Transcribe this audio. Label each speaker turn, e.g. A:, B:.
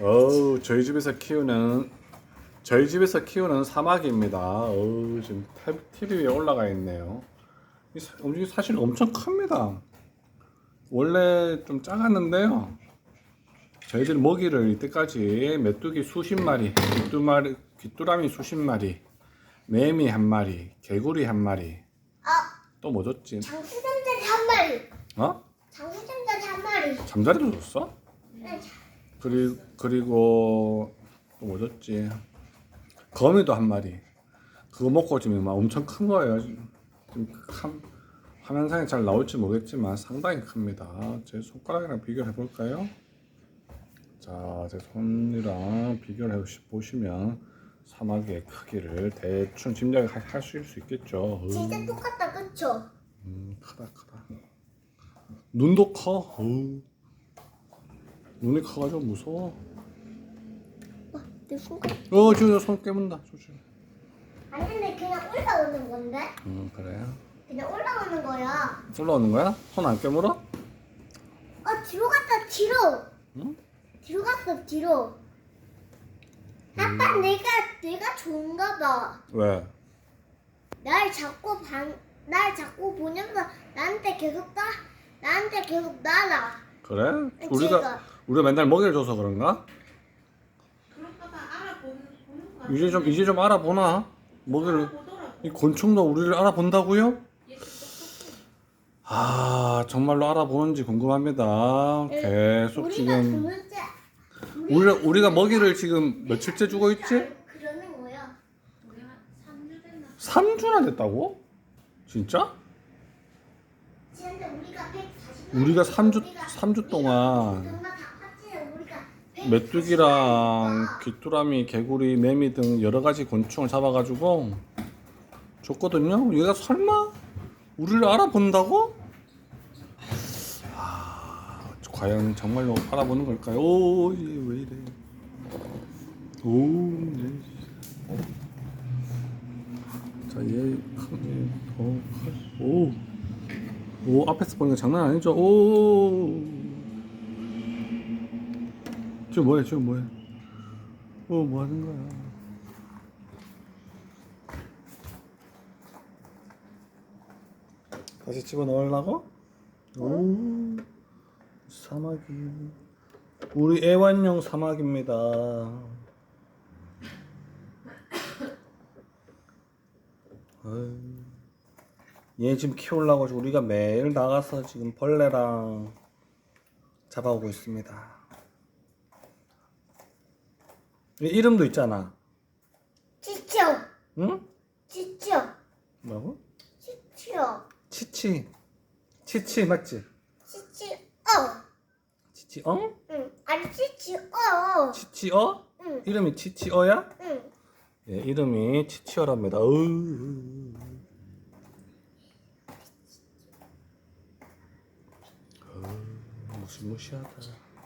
A: 어우 저희 집에서 키우는 저희 집에서 키우는 사마귀입니다. 어우 지금 TV 위에 올라가 있네요. 이 사- 이게 사실 엄청 큽니다. 원래 좀 작았는데요. 저희들 먹이를 이때까지 메뚜기 수십 마리, 귀뚜 마리, 귀뚜라미 수십 마리, 매미 한 마리, 개구리 한 마리,
B: 아,
A: 또 뭐 줬지?
B: 장수 잠자리 한 마리.
A: 어?
B: 장수 잠자리 한 마리.
A: 잠자리도 줬어?
B: 네,
A: 그리, 그리고 또뭐 줬지? 거미도 한 마리. 그거 먹고 지금 막 엄청 큰 거예요. 지금 한, 화면상에 잘 나올지 모르겠지만 상당히 큽니다. 제 손가락이랑 비교해 볼까요? 자, 제 손이랑 비교를 해 보시면 사마귀의 크기를 대충 짐작하실 수 있겠죠.
B: 진짜
A: 음,
B: 똑같다, 그쵸?
A: 음, 크다 크다. 눈도 커. 어우. 눈이 커가지고 무서워.
B: 어, 내 손가락.
A: 어, 지금 손 깨문다. 조심.
B: 아니, 근데 그냥 올라오는 건데?
A: 음, 그래요.
B: 그냥 올라오는 거야.
A: 올라오는 거야? 손 안 깨물어?
B: 어, 뒤로 갔다, 뒤로.
A: 응?
B: 뒤로 갔어, 뒤로. 아빠, 내가, 내가 좋은가 봐.
A: 왜?
B: 날 자꾸 반, 날 자꾸 보면서 나한테 계속 따, 나한테 계속 날아.
A: 그래? 우리가 우리가 맨날 먹이를 줘서 그런가?
C: 그럴까봐 알아보는 보는 거야.
A: 이제 좀 이제 좀 알아보나? 먹이를
C: 보더라고.
A: 이 곤충도 우리를 알아본다고요?
C: 얘 똑똑해.
A: 아 정말로 알아보는지 궁금합니다. 계속
B: 우리가
A: 지금
B: 그물째.
A: 우리가 우리가 먹이를 지금 며칠째 주고 있지?
B: 그러는 거야.
C: 우리 한 3주 됐나?
A: 3주나 됐다고? 진짜?
B: 근데 우리가 140.
A: 우리가 3주 3주 동안 메뚜기랑 귀뚜라미, 개구리, 매미 등 여러 가지 곤충을 잡아가지고 줬거든요. 얘가 설마 우리를 알아본다고? 아, 과연 정말로 알아보는 걸까요? 오, 얘왜 이래? 오, 얘. 자, 얘 큰, 얘, 더, 커. 오, 오, 앞에서 거 장난 아니죠? 오. 지금 뭐해? 지금 뭐해? 어, 뭐 하는 거야? 다시 집어 넣으려고? 오, 사마귀. 우리 애완용 사마귀입니다. 아유, 얘 지금 키우려고 우리가 매일 나가서 지금 벌레랑 잡아오고 있습니다. 이 이름도 있잖아.
B: 치치오,
A: 응?
B: 치치오,
A: 뭐라고?
B: 치치오,
A: 치치. 치치 맞지?
B: 치치오.
A: 치치엉?
B: 응, 아니 치치오.
A: 치치 어?
B: 응,
A: 이름이 치치 어야?
B: 응.
A: 예, 이름이 치치어랍니다. 어 우. 어우, 무시무시하다.